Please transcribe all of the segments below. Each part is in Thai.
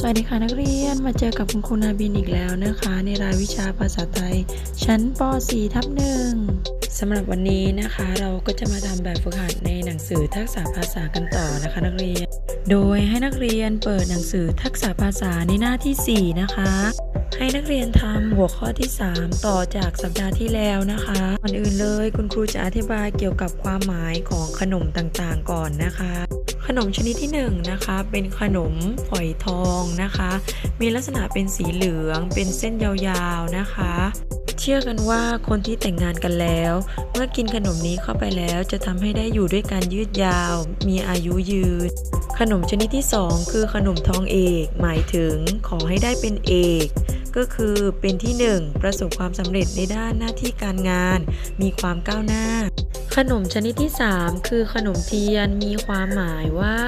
สวัสดีค่ะนักเรียนมาเจอกับคุณครูนาบินอีกแล้วนะคะ ในรายวิชาภาษาไทย ชั้นป .4 ทับหนึ่งสำหรับวันนี้นะคะ เราก็จะมาทำแบบฝึกหัดในหนังสือทักษะภาษากันต่อนะคะ นักเรียน โดยให้นักเรียนเปิดหนังสือทักษะภาษาในหน้าที่ 4 นะคะ ให้นักเรียนทำหัวข้อที่ 3 ต่อจากสัปดาห์ที่แล้วนะคะก่อนอื่นเลย คุณครูจะอธิบายเกี่ยวกับความหมายของขนมต่างๆ ก่อนนะคะ ขนมชนิดที่1นงนะคะ เป็นขนมฝอยทองนะคะ มีลักษณะเป็นสีเหลือง เป็นเส้นยาวๆนะคะ เชื่อกันว่าคนที่แต่งงานกันแล้ว เมื่อกินขนมนี้เข้าไปแล้วจะทำให้ได้อยู่ด้วยกันยืดยาว มีอายุยืน ขนมชนิดที่ 2 คือขนมทองเอก หมายถึงขอให้ได้เป็นเอกก็คือเป็นที่ 1 ประสบความสำเร็จในด้านหน้าที่การงาน มีความก้าวหน้า ขนมชนิดที่ 3 คือขนมเทียนมีความหมายว่า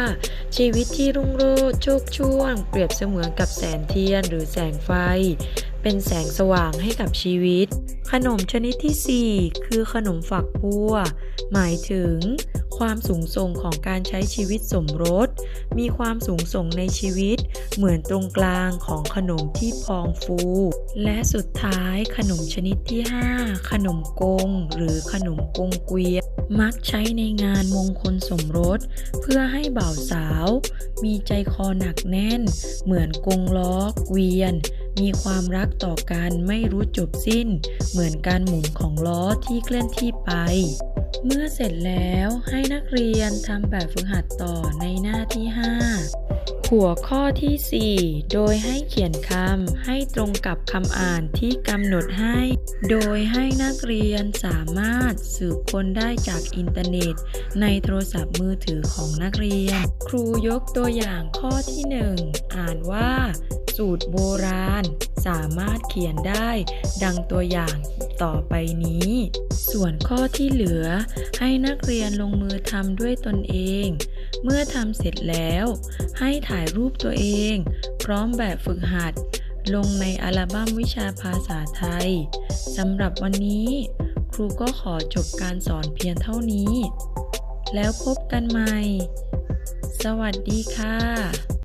ชีวิตที่รุ่งโรจน์โชคช่วง เปรียบเสมือนกับแสงเทียนหรือแสงไฟ เป็นแสงสว่างให้กับชีวิต ขนมชนิดที่ 4 คือขนมฝักบัว หมายถึง ความสูงส่งของการใช้ชีวิตสมรส มีความสูงส่งในชีวิต เหมือนตรงกลางของขนมที่พองฟู และสุดท้ายขนมชนิดที่ 5 ขนมกง หรือขนมกงเกวียนมักใช้ในงานมงคลสมรส เพื่อให้บ่าวสาว มีใจคอหนักแน่น เหมือนกงล้อเกวียน มีความรักต่อกันไม่รู้จบสิ้น เหมือนการหมุนของล้อที่เคลื่อนที่ไป เมื่อเสร็จแล้วให้นักเรียนทำแบบฝึกหัดต่อในหน้าที่ 5 หัวข้อที่ 4 โดยให้เขียนคำให้ตรงกับคำอ่านที่กำหนดให้ โดยให้นักเรียนสามารถสืบค้นได้จากอินเทอร์เน็ต ในโทรศัพท์มือถือของนักเรียน ครูยกตัวอย่างข้อที่ 1 อ่านว่า สูตรโบราณ สามารถเขียนได้ ดังตัวอย่างต่อไปนี้ ส่วนข้อที่เหลือ ให้นักเรียนลงมือทำด้วยตนเอง เมื่อทำเสร็จแล้ว ให้ถ่ายรูปตัวเอง พร้อมแบบฝึกหัด ลงในอัลบั้มวิชาภาษาไทยสำหรับวันนี้ ครูก็ขอจบการสอนเพียงเท่านี้ แล้วพบกันใหม่ สวัสดีค่ะ